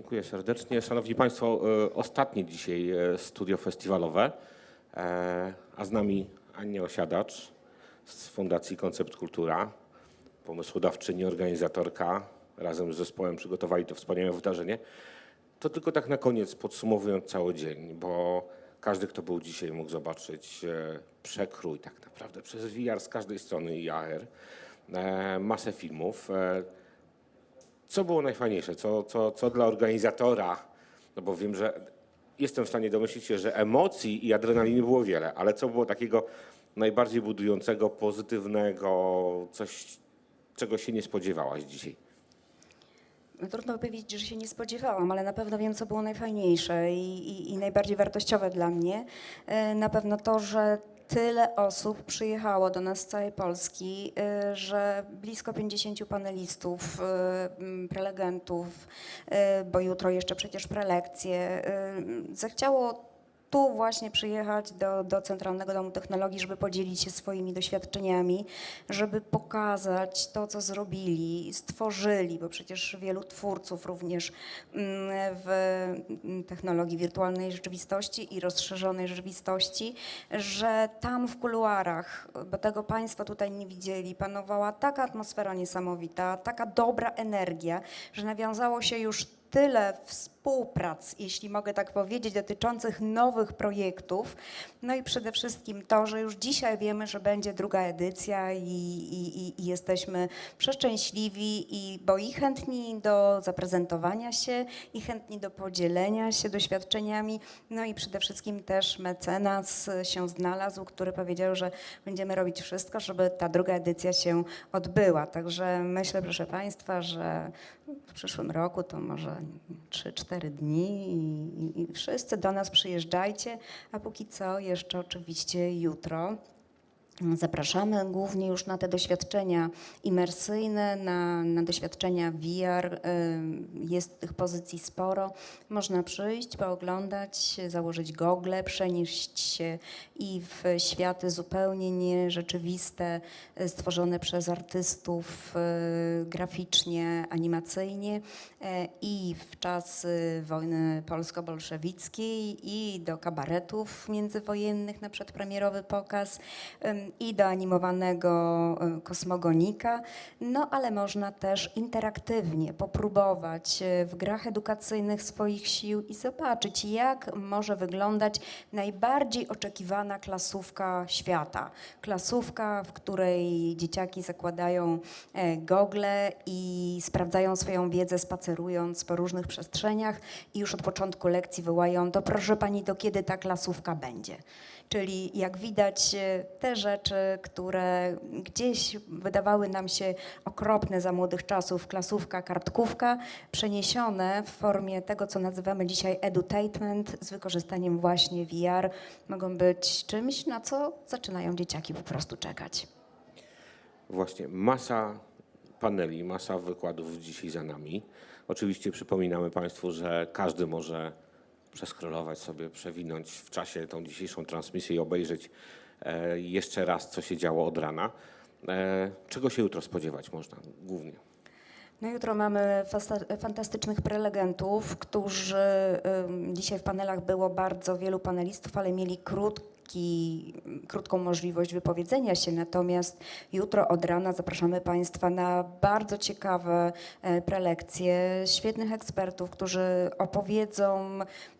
Dziękuję serdecznie. Szanowni Państwo, e, ostatnie dzisiaj e, studio festiwalowe, e, a z nami Ania Osiadacz z Fundacji Koncept Kultura, pomysłodawczyni, organizatorka. Razem z zespołem przygotowali to wspaniałe wydarzenie. To tylko tak na koniec, podsumowując cały dzień, bo każdy, kto był dzisiaj, mógł zobaczyć przekrój tak naprawdę przez VR z każdej strony i AR, masę filmów. Co było najfajniejsze? Co, co, co dla organizatora? No bo wiem, że jestem w stanie domyślić się, że emocji i adrenaliny było wiele, ale co było takiego najbardziej budującego, pozytywnego, coś, czego się nie spodziewałaś dzisiaj? No, Trudno powiedzieć, że się nie spodziewałam, ale na pewno wiem, co było najfajniejsze i, i, i najbardziej wartościowe dla mnie. E, Na pewno to, że tyle osób przyjechało do nas z całej Polski, e, że blisko 50 panelistów, m, prelegentów, e, bo jutro jeszcze przecież prelekcje, zechciało tu właśnie przyjechać do, do Centralnego Domu Technologii, żeby podzielić się swoimi doświadczeniami, żeby pokazać to, co zrobili, stworzyli, bo przecież wielu twórców również mm, w mm, technologii wirtualnej rzeczywistości i rozszerzonej rzeczywistości, że tam w kuluarach, bo tego Państwo tutaj nie widzieli, panowała taka atmosfera niesamowita, taka dobra energia, że nawiązało się już tyle współprac, jeśli mogę tak powiedzieć, dotyczących nowych projektów. No i przede wszystkim to, że już dzisiaj wiemy, że będzie druga edycja i, i, i- jesteśmy przeszczęśliwi, i, bo i chętni do zaprezentowania się, i chętni do podzielenia się doświadczeniami. No i przede wszystkim też mecenas się znalazł, który powiedział, że będziemy robić wszystko, żeby ta druga edycja się odbyła. Także myślę, proszę Państwa, że w przyszłym roku to może 3-4 dni i, i, wszyscy do nas przyjeżdżajcie, a póki co jeszcze oczywiście jutro. Zapraszamy głównie już na te doświadczenia imersyjne, na, na doświadczenia VR. Ym, Jest tych pozycji sporo. Można przyjść, pooglądać, założyć gogle, przenieść się i w światy zupełnie nierzeczywiste, y, stworzone przez artystów y, graficznie, animacyjnie y, i w czasy wojny polsko-bolszewickiej i do kabaretów międzywojennych na przedpremierowy pokaz i do animowanego y, kosmogonika, no ale można też interaktywnie popróbować y, w grach edukacyjnych swoich sił i zobaczyć, jak może wyglądać najbardziej oczekiwana klasówka świata. Klasówka, w której dzieciaki zakładają e, gogle i sprawdzają swoją wiedzę spacerując po różnych przestrzeniach i już od początku lekcji wołają, to proszę pani, to kiedy ta klasówka będzie? Czyli jak widać e, te rzeczy, które gdzieś wydawały nam się okropne za młodych czasów, klasówka, kartkówka, przeniesione w formie tego, co nazywamy dzisiaj edutainment z wykorzystaniem właśnie VR, mogą być czymś, na co zaczynają dzieciaki po prostu czekać. Właśnie masa paneli, masa wykładów dzisiaj za nami. Oczywiście przypominamy Państwu, że każdy może przeskrolować sobie, przewinąć w czasie tą dzisiejszą transmisję i obejrzeć e, jeszcze raz, co się działo od rana. E, czego się jutro spodziewać można głównie? No jutro mamy fantastycznych prelegentów, którzy dzisiaj w panelach było bardzo wielu panelistów, ale mieli krótki, krótką możliwość wypowiedzenia się. Natomiast jutro od rana zapraszamy Państwa na bardzo ciekawe e, prelekcje świetnych ekspertów, którzy opowiedzą,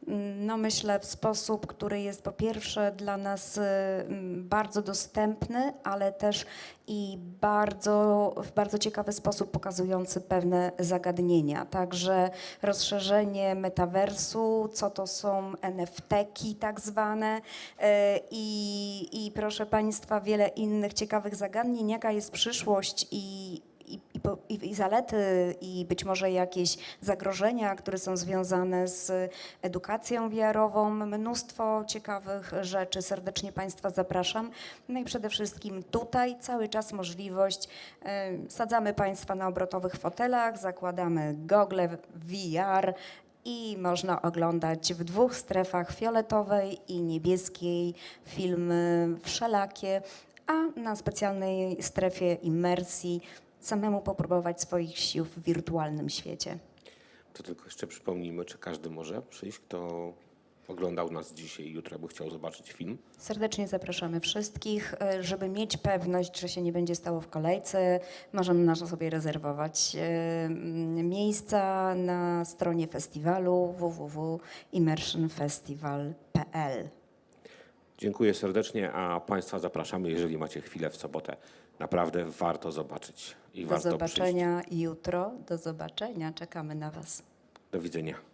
mm, no myślę, w sposób, który jest po pierwsze dla nas mm, bardzo dostępny, ale też i bardzo, w bardzo ciekawy sposób pokazujący pewne zagadnienia. Także rozszerzenie metaversu, co to są NFT-ki tak zwane e, i, i proszę Państwa wiele innych ciekawych zagadnień, jaka jest przyszłość i, i, i, i, zalety, i być może jakieś zagrożenia, które są związane z edukacją VR-ową. Mnóstwo ciekawych rzeczy. Serdecznie Państwa zapraszam. No i przede wszystkim tutaj cały czas możliwość. Sadzamy Państwa na obrotowych fotelach, zakładamy gogle VR. I można oglądać w dwóch strefach fioletowej i niebieskiej filmy wszelakie, a na specjalnej strefie imersji samemu popróbować swoich sił w wirtualnym świecie. To tylko jeszcze przypomnijmy, czy każdy może przyjść, kto oglądał nas dzisiaj i jutro by chciał zobaczyć film. Serdecznie zapraszamy wszystkich, e, żeby mieć pewność, że się nie będzie stało w kolejce. Możemy na to sobie rezerwować e, miejsca na stronie festiwalu www.immersionfestival.pl. Dziękuję serdecznie, a Państwa zapraszamy, jeżeli macie chwilę w sobotę. Naprawdę warto zobaczyć i Do warto zobaczenia jutro. Do zobaczenia. Czekamy na Was. przyjść. Do widzenia.